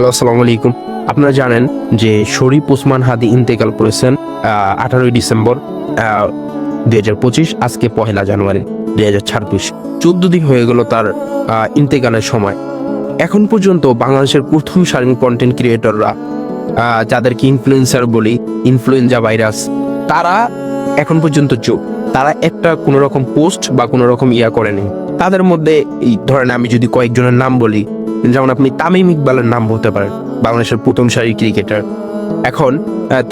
Hello, আসসালামু আলাইকুম। আপনারা জানেন যে শরীফ ওসমান হাদি ইন্তেকাল করেছেন আঠারোই ডিসেম্বর দুই হাজার পঁচিশ, আজকে পহেলা জানুয়ারি, দুই হাজার ছাব্বিশ। চোদ্দ দিন হয়ে গেল তার ইন্তেকালের সময়। এখন পর্যন্ত বাংলাদেশের প্রথম সারির কন্টেন্ট ক্রিয়েটররা যাদেরকে ইনফ্লুয়েন্সার বলি ইনফ্লুয়েঞ্জা ভাইরাস তারা এখন পর্যন্ত চুপ তারা একটা কোনো রকম পোস্ট বা কোনো রকম ইয়া করেনি। তাদের মধ্যে এই ধরেন আমি যদি কয়েকজনের নাম বলি, যেমন আপনি তামিম ইকবালের নাম বলতে পারেন, বাংলাদেশের প্রথম সারি ক্রিকেটার এখন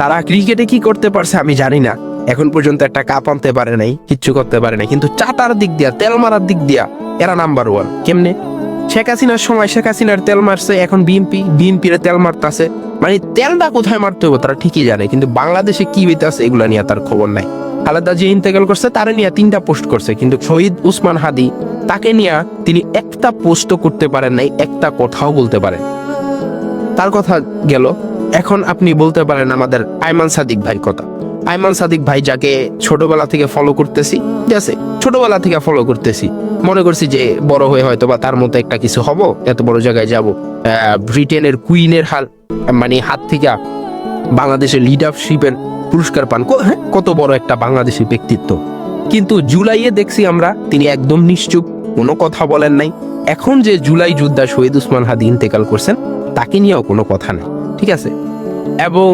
তারা ক্রিকেটে কি করতে পারছে আমি জানি না। এখন পর্যন্ত একটা কাপ আনতে পারে নাই, কিচ্ছু করতে পারে নাই। কিন্তু চাটার দিক দিয়া, তেল মারার দিক দিয়া, এরা নাম্বার ওয়ান কেমনে? শেখ হাসিনার সময় শেখ হাসিনার তেল মারছে, এখন বিএনপি বিএনপির তেল মারতাছে। মানে তেলটা কোথায় মারতে হবে তারা ঠিকই জানে, কিন্তু বাংলাদেশে কি হইতাছে এগুলা নিয়ে তার খবর নাই। খালেদা যে ইন্তেকাল করছে, তারা নিয়ে তিনটা পোস্ট করছে। কিন্তু শহীদ উসমান হাদি, তাকে নিয়ে তিনি একটা পোস্টও করতে পারেন নাই, একটা কথাও বলতে পারেন। তার কথা গেল, এখন আপনি বলতে পারেন আমাদের আইমান সাদিক ভাই কথা। আইমান সাদিক ভাই যাকে ছোটবেলা থেকে ফলো করতেছি, ঠিক আছে, ছোটবেলা থেকে ফলো করতেছি। মনে করছি যে বড় হয়ে হয়তো বা তার মতো একটা কিছু হব, এত বড় জায়গায় যাব। ব্রিটেনের কুইনের হাল মানে হাত থেকে বাংলাদেশের লিডারশিপের পুরস্কার পান। হ্যাঁ, কত বড় একটা বাংলাদেশি ব্যক্তিত্ব। কিন্তু জুলাইয়ে দেখছি আমরা তিনি একদম নিশ্চুপ কোনো কথা বলেন নাই। এখন যে জুলাই যোদ্ধা শহীদ উসমান হাদি ইন্তেকাল করছেন তাকে নিয়েও কোনো কথা নেই ঠিক আছে? এবং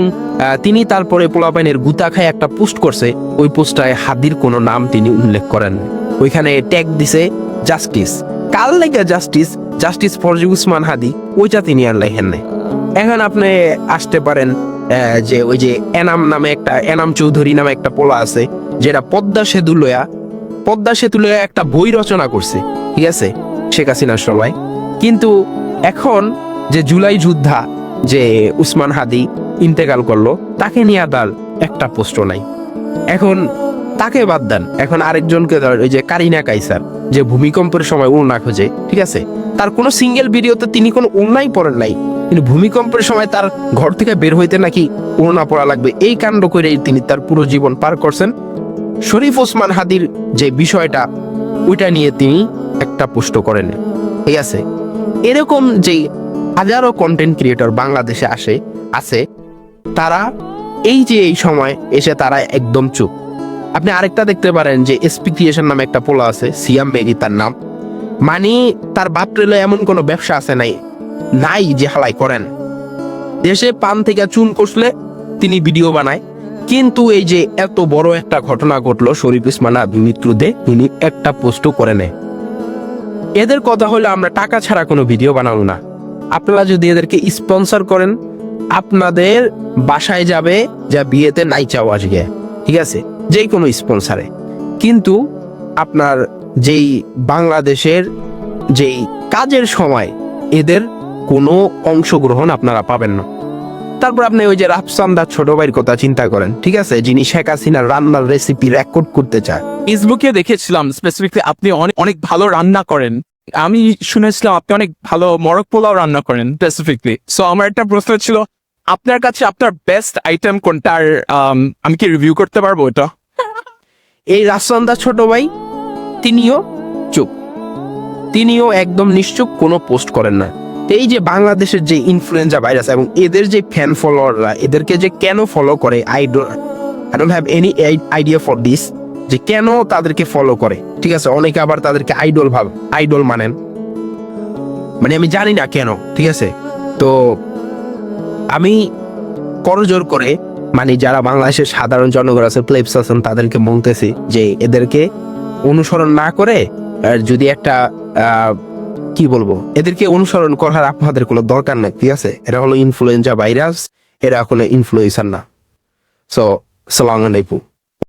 তিনি তারপরে পোলাপাইনের গুতা খায় একটা পোস্ট করছে ওই পোস্টটায় হাদির কোনো নাম তিনি উল্লেখ করেন ওইখানে ট্যাগ দিছে জাস্টিস। কাল লেগে justice? Justice for Osman Hadi ওইটা তিনি আর লেখেন নাই। এখন আপনি আসতে পারেন যে ওই যে এনাম নামে একটা, এনাম চৌধুরী নামে একটা পোলা আছে, যেটা পদ্মা সেতু লয়া, পদ্মা সেতু লয়া একটা বই রচনা করছে, ঠিক আছে, শেখ হাসিনার সময়। কিন্তু এখন যে জুলাই যোদ্ধা যে উসমান হাদি ইন্তেকাল করল, তাকে নিয়ে তার একটা পোস্ট নাই। এখন তাকে বাদ দেন। এখন আরেকজনকে ধর ওই যে কারিনা কাইসার, যে ভূমিকম্পের সময় উড়না খোঁজে, ঠিক আছে, তার কোনো সিঙ্গেল ভিডিওতে তিনি কোনো উড়নাই পড়েন নাই। কিন্তু ভূমিকম্পের সময় তার ঘর থেকে বের হইতে নাকি উড়না পড়া লাগবে। এই কাণ্ড করে তিনি তার পুরো জীবন পার করছেন। শরীফ ওসমান হাদির যে বিষয়টা, ওইটা নিয়ে তিনি একটা পোস্ট করেন। ঠিক আছে, এরকম যে হাজারো কন্টেন্ট ক্রিয়েটর বাংলাদেশে আসে, আছে, তারা এই যে এই সময় এসে তারা একদম চুপ। আপনি আরেকটা দেখতে পারেন যে এসপি ক্রিয়েশন নামে একটা পোলা আছে, সিয়াম মেরি তার নাম। মানে তার বাপ এমন কোনো ব্যবসা আছে নাই। নাই যে হালাই করেন। দেশে পান থেকে চুন কষলে তিনি ভিডিও বানায়। কিন্তু এই যে এত বড় একটা ঘটনা ঘটলো শরীফ ইসমান মৃত্যুতে তিনি একটা পোস্টও করে নেয়। এদের কথা হলো আমরা টাকা ছাড়া কোনো ভিডিও বানাবো না। আপনারা যদি এদেরকে স্পন্সর করেন, আপনাদের বাসায় যাবে যা বিয়েতে নাইচাও আসবে ঠিক আছে? যে কোনো স্পন্সারে। কিন্তু আপনার যেই বাংলাদেশের যেই কাজের সময় এদের কোনো অংশগ্রহণ আপনারা পাবেন না। তারপর আপনি ওই যে রাফসান্দার ছোট ভাইয়ের কথা চিন্তা করেন ঠিক আছে? যিনি শেখ হাসিনার রান্নার রেসিপি রেকর্ড করতে চায়। ফেসবুকে দেখেছিলাম স্পেসিফিকলি আপনি অনেক অনেক ভালো রান্না করেন। আমি শুনেছিলাম আপনি অনেক ভালো মরক পোলাও রান্না করেন স্পেসিফিকলি সো আমার একটা প্রশ্ন ছিল আপনার কাছে আপনার বেস্ট আইটেম কোনটা? আর um, আমি কি রিভিউ করতে পারব এটা? এই রাফসান্দার ছোট ভাই তিনিও চুপ। তিনিও একদম নিশ্চুপ কোনো পোস্ট করেন না। এই যে বাংলাদেশের যে ইনফ্লুয়েঞ্জা ভাইরাস এবং এদের যে ফ্যান ফলোয়াররা এদেরকে যে কেন ফলো করে? I don't I don't have any idea for this যে কেন তাদেরকে ফলো করে? ঠিক আছে, অনেকে আবার তাদেরকে আইডল ভাব আইডল মানেন। মানে আমি জানি না কেন, ঠিক আছে? তো আমি করজোর করে মানে যারা বাংলাদেশের সাধারণ জনগণ আছে প্লেবস আছেন, তাদেরকে বলতেছি যে এদেরকে অনুসরণ না করে, আর যদি একটা কি বলব? এদেরকে অনুসরণ করার আপনাদের কোনো দরকার নেই, ঠিক আছে? এরা হলো ইনফ্লুয়েঞ্জা ভাইরাস এরা কোনো ইনফ্লুয়েন্সার না। সো সালাম আলাইকুম।